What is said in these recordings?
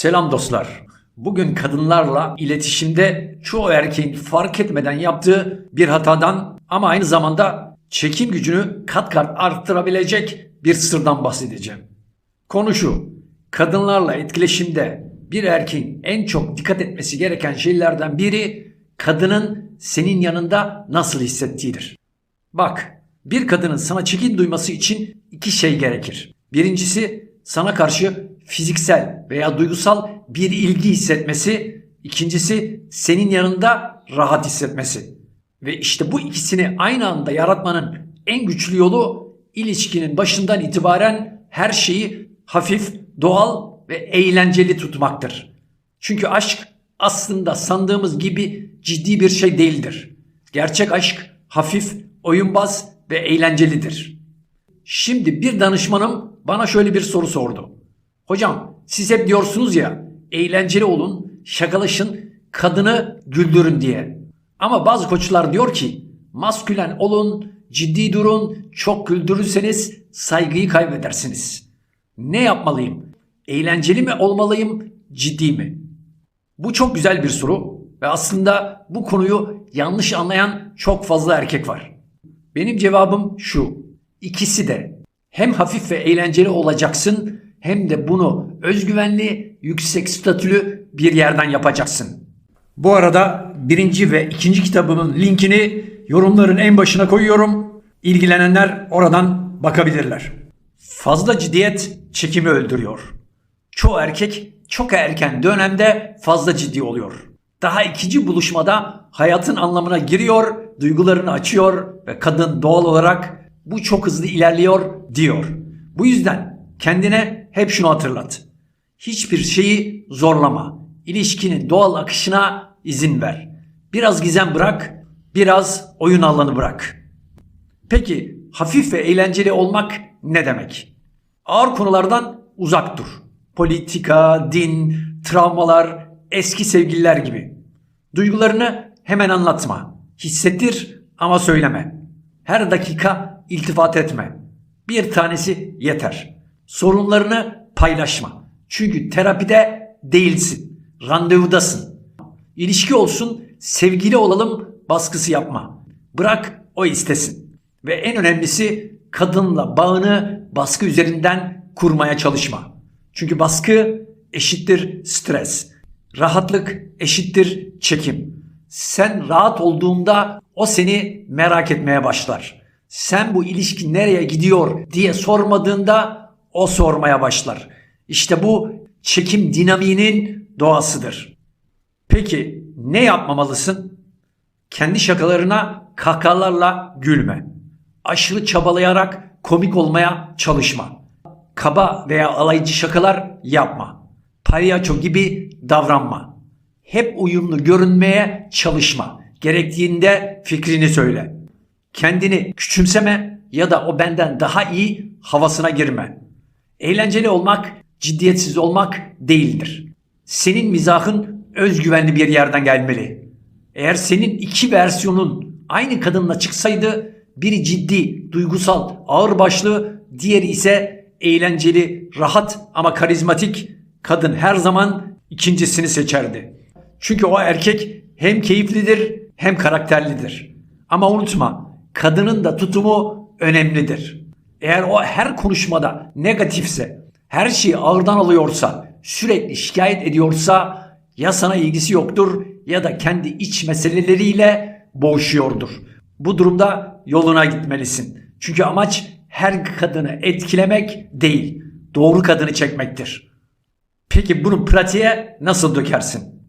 Selam dostlar. Bugün kadınlarla iletişimde çoğu erkeğin fark etmeden yaptığı bir hatadan ama aynı zamanda çekim gücünü kat kat arttırabilecek bir sırdan bahsedeceğim. Konu şu. Kadınlarla etkileşimde bir erkeğin en çok dikkat etmesi gereken şeylerden biri kadının senin yanında nasıl hissettiğidir. Bak, bir kadının sana çekin duyması için iki şey gerekir. Birincisi sana karşı fiziksel veya duygusal bir ilgi hissetmesi, ikincisi senin yanında rahat hissetmesi. Ve işte bu ikisini aynı anda yaratmanın en güçlü yolu ilişkinin başından itibaren her şeyi hafif, doğal ve eğlenceli tutmaktır. Çünkü aşk aslında sandığımız gibi ciddi bir şey değildir. Gerçek aşk hafif, oyunbaz ve eğlencelidir. Şimdi bir danışmanım bana şöyle bir soru sordu. Hocam siz hep diyorsunuz ya eğlenceli olun, şakalaşın, kadını güldürün diye. Ama bazı koçlar diyor ki maskülen olun, ciddi durun, çok güldürürseniz saygıyı kaybedersiniz. Ne yapmalıyım? Eğlenceli mi olmalıyım, ciddi mi? Bu çok güzel bir soru ve aslında bu konuyu yanlış anlayan çok fazla erkek var. Benim cevabım şu. İkisi de hem hafif ve eğlenceli olacaksın hem de bunu özgüvenli, yüksek statülü bir yerden yapacaksın. Bu arada birinci ve ikinci kitabımın linkini yorumların en başına koyuyorum. İlgilenenler oradan bakabilirler. Fazla ciddiyet çekimi öldürüyor. Çoğu erkek çok erken dönemde fazla ciddi oluyor. Daha ikinci buluşmada hayatın anlamına giriyor, duygularını açıyor ve kadın doğal olarak bu çok hızlı ilerliyor diyor. Bu yüzden kendine hep şunu hatırlat. Hiçbir şeyi zorlama. İlişkinin doğal akışına izin ver. Biraz gizem bırak, biraz oyun alanı bırak. Peki hafif ve eğlenceli olmak ne demek? Ağır konulardan uzak dur. Politika, din, travmalar, eski sevgililer gibi. Duygularını hemen anlatma. Hissettir ama söyleme. Her dakika iltifat etme. Bir tanesi yeter. Sorunlarını paylaşma. Çünkü terapide değilsin. Randevudasın. İlişki olsun, sevgili olalım baskısı yapma. Bırak o istesin. Ve en önemlisi kadınla bağını baskı üzerinden kurmaya çalışma. Çünkü baskı eşittir stres. Rahatlık eşittir çekim. Sen rahat olduğunda o seni merak etmeye başlar. Sen bu ilişki nereye gidiyor diye sormadığında o sormaya başlar. İşte bu çekim dinamiğinin doğasıdır. Peki ne yapmamalısın? Kendi şakalarına kahkahalarla gülme. Aşırı çabalayarak komik olmaya çalışma. Kaba veya alaycı şakalar yapma. Palyaço gibi davranma. Hep uyumlu görünmeye çalışma. Gerektiğinde fikrini söyle. Kendini küçümseme ya da o benden daha iyi havasına girme. Eğlenceli olmak, ciddiyetsiz olmak değildir. Senin mizahın özgüvenli bir yerden gelmeli. Eğer senin iki versiyonun aynı kadınla çıksaydı biri ciddi, duygusal, ağırbaşlı, diğeri ise eğlenceli, rahat ama karizmatik kadın her zaman ikincisini seçerdi. Çünkü o erkek hem keyiflidir hem karakterlidir. Ama unutma kadının da tutumu önemlidir. Eğer o her konuşmada negatifse, her şeyi ağırdan alıyorsa, sürekli şikayet ediyorsa ya sana ilgisi yoktur ya da kendi iç meseleleriyle boğuşuyordur. Bu durumda yoluna gitmelisin. Çünkü amaç her kadını etkilemek değil, doğru kadını çekmektir. Peki bunu pratiğe nasıl dökersin?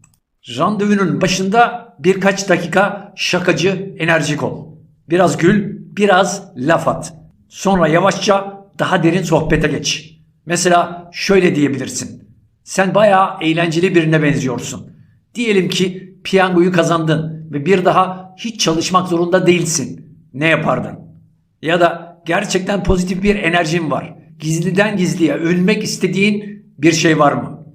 Randevunun başında birkaç dakika şakacı, enerjik ol. Biraz gül, biraz laf at. Sonra yavaşça daha derin sohbete geç. Mesela şöyle diyebilirsin. Sen bayağı eğlenceli birine benziyorsun. Diyelim ki piyangoyu kazandın ve bir daha hiç çalışmak zorunda değilsin. Ne yapardın? Ya da gerçekten pozitif bir enerjin var. Gizliden gizliye övünmek istediğin bir şey var mı?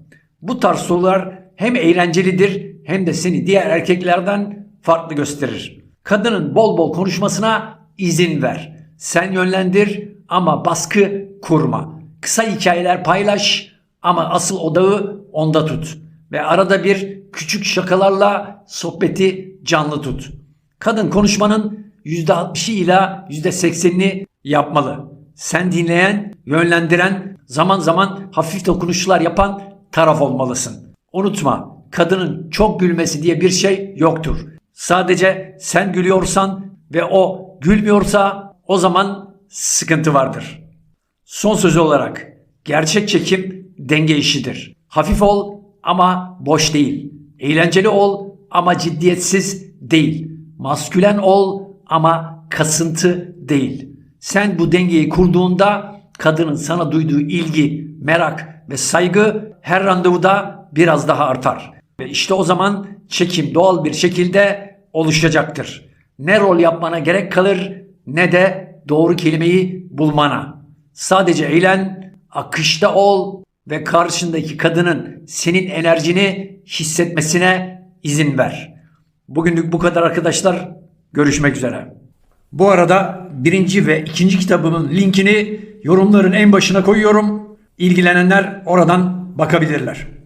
Bu tarz sorular hem eğlencelidir hem de seni diğer erkeklerden farklı gösterir. Kadının bol bol konuşmasına izin ver. Sen yönlendir ama baskı kurma. Kısa hikayeler paylaş ama asıl odağı onda tut. Ve arada bir küçük şakalarla sohbeti canlı tut. Kadın konuşmanın %60'ı ila %80'ini yapmalı. Sen dinleyen, yönlendiren, zaman zaman hafif dokunuşlar yapan taraf olmalısın. Unutma, kadının çok gülmesi diye bir şey yoktur. Sadece sen gülüyorsan ve o gülmüyorsa o zaman sıkıntı vardır. Son sözü olarak gerçek çekim denge işidir. Hafif ol ama boş değil. Eğlenceli ol ama ciddiyetsiz değil. Maskülen ol ama kasıntı değil. Sen bu dengeyi kurduğunda kadının sana duyduğu ilgi, merak ve saygı her randevuda biraz daha artar. Ve işte o zaman çekim doğal bir şekilde oluşacaktır. Ne rol yapmana gerek kalır ne de doğru kelimeyi bulmana. Sadece eğlen, akışta ol ve karşındaki kadının senin enerjini hissetmesine izin ver. Bugünlük bu kadar arkadaşlar. Görüşmek üzere. Bu arada birinci ve ikinci kitabımın linkini yorumların en başına koyuyorum. İlgilenenler oradan bakabilirler.